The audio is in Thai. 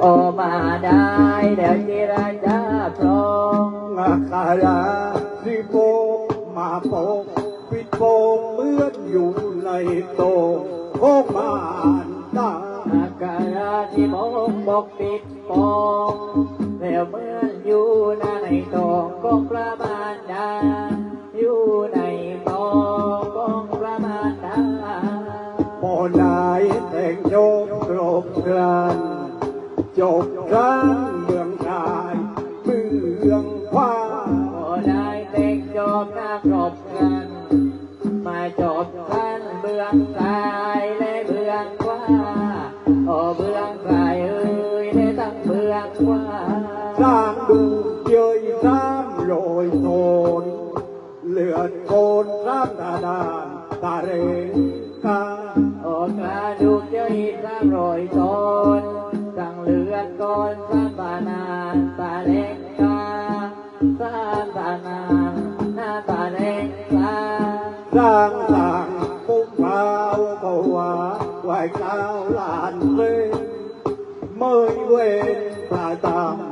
โอมาได้เดี๋ยวจีรจาพรองงาคาราสิโปมาโปงปิดโปเมื่อนอยู่ในโตโคมานตาอากาศที่มองบอกปิดปงแล้วเมื่อนอยู่ในโตองของประมาณดาอยู่ในโตองของประมาณดาพอนายแต่งโยกกรบกราน จบครั้งเมืองชายเมืองฟ้าพอได้เต็งจบนักรบกัน มาจบกันเบื้องซ้ายและเบื้องขวาโอ้เบื้องซ้ายเอ้ยและตั้งเบื้องขวาสร้างดูเย้ยสามโรยโทนเลือดโคนสามตาดานตาเรงกาโอ้กระดูกเจ้าหินสามรอยตนตั้งเ sang sàng cung bao cầu hòa hoài cao làn lên mới quên phải tạm